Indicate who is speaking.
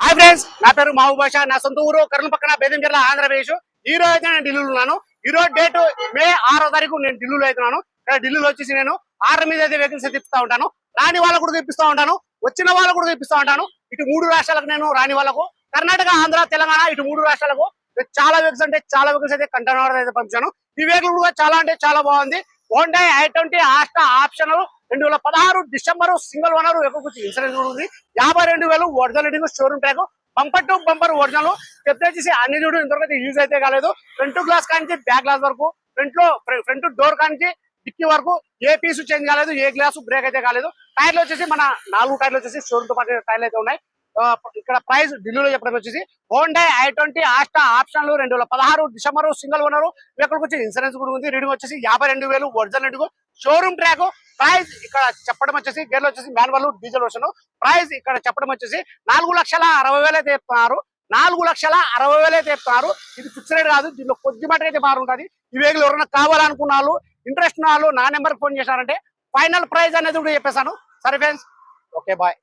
Speaker 1: Hi friends నా పేరు మహబూబ్ బాషా. నా సొంత ఊరు కర్నూలు పక్కన బేదం జిల్లా ఆంధ్రప్రదేశ్. ఈ రోజు అయితే నేను ఢిల్లీలో ఉన్నాను. ఈ రోజు డేట్ మే ఆరో తారీఖు నేను ఢిల్లీలో అవుతున్నాను. ఢిల్లీలో వచ్చేసి నేను ఆర్డర్ మీద అయితే వెహికల్స్ తెప్పిస్తా ఉంటాను. రాని వాళ్ళకు కూడా తెప్పిస్తా ఉంటాను. వచ్చిన వాళ్ళకు కూడా తెప్పిస్తా ఉంటాను. ఇటు మూడు రాష్ట్రాలకు నేను రాని వాళ్ళకు కర్ణాటక ఆంధ్ర తెలంగాణ ఇటు మూడు రాష్ట్రాలకు చాలా వెహికల్స్ అంటే చాలా వెహికల్స్ అయితే కంటైనర్ అయితే పంపించాను. ఈ వెహికల్ కూడా చాలా అంటే చాలా బాగుంది. Honda i twenty Asta option రెండు వేల పదహారు డిసెంబర్ సింగిల్ ఓనర్ ఎక్కువ ఇన్సూరెన్స్ కూడా ఉంది. యాభై రెండు వేలు original showroom tag bumper to bumper original. చెప్తే చేసి అన్ని చూడు ఇంతవరకు యూజ్ అయితే కాలేదు. ఫ్రంట్ గ్లాస్ కానించి బ్యాక్ గ్లాస్ వరకు ఫ్రంట్లో ఫ్రంట్ డోర్ కానించి డిక్కీ వరకు ఏ పీస్ చేంజ్ కాలేదు ఏ గ్లాస్ బ్రేక్ అయితే కాలేదు. టైర్లు వచ్చేసి మన నాలుగు టైర్లు వచ్చేసి షోరూమ్తో పాటు టైర్లు అయితే ఉన్నాయి. ఇక్కడ ప్రైస్ ఢిల్లీలో చెప్పడం వచ్చేసి హోండా ఐ ట్వంటీ ఆస్టా ఆప్షన్లు రెండు వేల పదహారు డిసెంబర్ సింగిల్ ఓనర్ వెహికల్ వచ్చి ఇన్సూరెన్స్ కూడా ఉంది. రీడింగ్ వచ్చేసి యాభై రెండు వేలు ఒరిజినల్ షోరూమ్ ట్రాక్ ప్రైస్ ఇక్కడ చెప్పడం వచ్చేసి గేర్లు వచ్చేసి మాన్యువల్ డీజిల్ వర్షన్ ప్రైస్ ఇక్కడ చెప్పడం వచ్చేసి నాలుగు లక్షల అరవై వేలు అయితే చెప్తున్నారు. నాలుగు లక్షల అరవై వేలు అయితే చెప్తున్నారు. ఇది ఫిక్స్ రేట్ కాదు దీనిలో కొద్ది మటుకు అయితే మారుంటది ఈ వేగులు ఎవరైనా కావాలనుకున్న వాళ్ళు ఇంట్రెస్ట్ ఉన్న వాళ్ళు నా నెంబర్ ఫోన్ చేశారంటే ఫైనల్ ప్రైస్ అనేది కూడా చెప్పేశాను. సరే ఫ్రెండ్స్ ఓకే బాయ్